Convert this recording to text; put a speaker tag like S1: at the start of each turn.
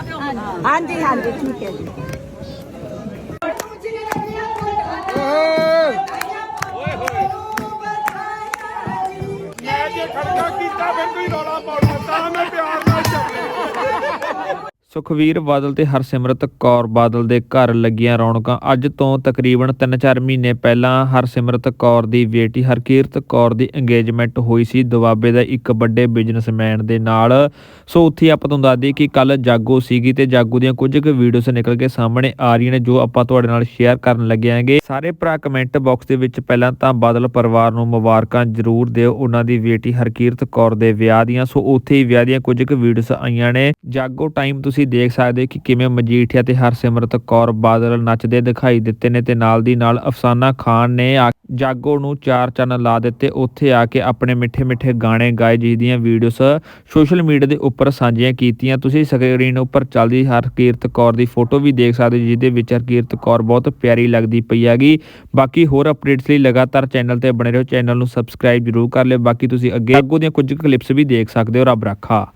S1: ਹਾਂਜੀ ਹਾਂਜੀ, ਠੀਕ ਹੈ ਜੀ।
S2: ਮੈਂ ਜੇ ਖੜਕਾ ਕੀਤਾ, ਫਿਰ ਕੋਈ ਰੌਲਾ ਪਾਉਣਾ, ਤਾਂ ਮੈਂ ਪਿਆਰ
S3: ਸੁਖਵੀਰ ਬਾਦਲ ਤੇ ਹਰਸਿਮਰਤ ਕੌਰ ਬਾਦਲ ਦੇ ਘਰ ਲੱਗੀਆਂ ਰੌਣਕਾਂ। ਅੱਜ ਤੋਂ ਤਕਰੀਬਨ 3-4 ਮਹੀਨੇ ਪਹਿਲਾਂ ਹਰਸਿਮਰਤ ਕੌਰ ਦੀ ਬੇਟੀ ਹਰਕੀਰਤ ਕੌਰ ਦੀ ਇੰਗੇਜਮੈਂਟ ਹੋਈ ਸੀ। ਦੁਆਬੇ ਦਾ ਇੱਕ ਵੱਡੇ ਬਿਜ਼ਨਸਮੈਨ ਦੇ ਨਾਲ। ਸੋ ਉੱਥੇ ਆਪਾਂ ਤੁਹਾਨੂੰ ਦੱਸ ਦਈਏ ਕਿ ਕੱਲ ਜਾਗੋ ਸੀਗੀ ਤੇ ਜਾਗੋ ਦੀਆਂ ਕੁਝ ਕੁ ਵੀਡੀਓਸ ਨਿਕਲ ਕੇ ਸਾਹਮਣੇ ਆ ਰਹੀਆਂ ਨੇ, ਜੋ ਆਪਾਂ ਤੁਹਾਡੇ ਨਾਲ ਸ਼ੇਅਰ ਕਰਨ ਲੱਗੇ ਆਂਗੇ ਸਾਰੇ ਭਰਾ ਕਮੈਂਟ ਬਾਕਸ ਦੇ ਵਿੱਚ ਪਹਿਲਾਂ ਤਾਂ ਬਾਦਲ ਪਰਿਵਾਰ ਨੂੰ ਮੁਬਾਰਕਾਂ ਜ਼ਰੂਰ ਦਿਓ। ਉਹਨਾਂ ਦੀ ਬੇਟੀ ਹਰਕੀਰਤ ਕੌਰ ਦੇ ਵਿਆਹ ਦੀਆਂ। ਸੋ ਉੱਥੇ ਹੀ ਵਿਆਹ ਦੀਆਂ ਕੁਝ ਕੁ ਵੀਡੀਓਸ ਆਈਆਂ ਨੇ। ਜਾਗੋ ਟਾਈਮ ਤੁਸੀਂ ਦੇਖ ਸਕਦੇ ਕਿ ਕਿਵੇਂ ਮਜੀਠੀਆ ਤੇ ਹਰਸਿਮਰਤ ਕੌਰ ਬਾਦਲ ਨੱਚਦੇ ਦਿਖਾਈ ਦਿੱਤੇ ਨੇ ਤੇ ਨਾਲ ਦੀ ਨਾਲ ਅਫਸਾਨਾ ਖਾਨ ਨੇ ਆ- ਜਾਗੋ ਨੂੰ ਚਾਰ ਚੰਨ ਲਾ ਦਿੱਤੇ। ਉੱਥੇ ਆ ਕੇ ਆਪਣੇ ਮਿੱਠੇ ਮਿੱਠੇ ਗਾਣੇ ਗਾਏ, ਜਿਸ ਦੀਆਂ ਵੀਡੀਓਸ ਸੋਸ਼ਲ ਮੀਡੀਆ ਦੇ ਉੱਪਰ ਸਾਂਝੀਆਂ ਕੀਤੀਆਂ। ਤੁਸੀਂ ਸਕਰੀਨ ਉੱਪਰ ਚੱਲਦੀ ਹਰਕੀਰਤ ਕੌਰ ਦੀ ਫੋਟੋ ਵੀ ਦੇਖ ਸਕਦੇ ਹੋ ਜਿਹਦੇ ਵਿੱਚ ਹਰਕੀਰਤ ਕੌਰ ਬਹੁਤ ਪਿਆਰੀ ਲੱਗਦੀ ਪਈ ਹੈਗੀ। ਬਾਕੀ ਹੋਰ ਅਪਡੇਟਸ ਲਈ ਲਗਾਤਾਰ ਚੈਨਲ ਤੇ ਬਣੇ ਰਹੋ। ਚੈਨਲ ਨੂੰ ਸਬਸਕ੍ਰਾਈਬ ਜ਼ਰੂਰ ਕਰ ਲਿਓ। ਬਾਕੀ ਤੁਸੀਂ ਅੱਗੇ ਅੱਗੋਂ ਦੀਆਂ ਕੁਝ ਕਲਿੱਪਸ ਵੀ ਦੇਖ ਸਕਦੇ ਹੋ। ਰੱਬ ਰੱਖਾ।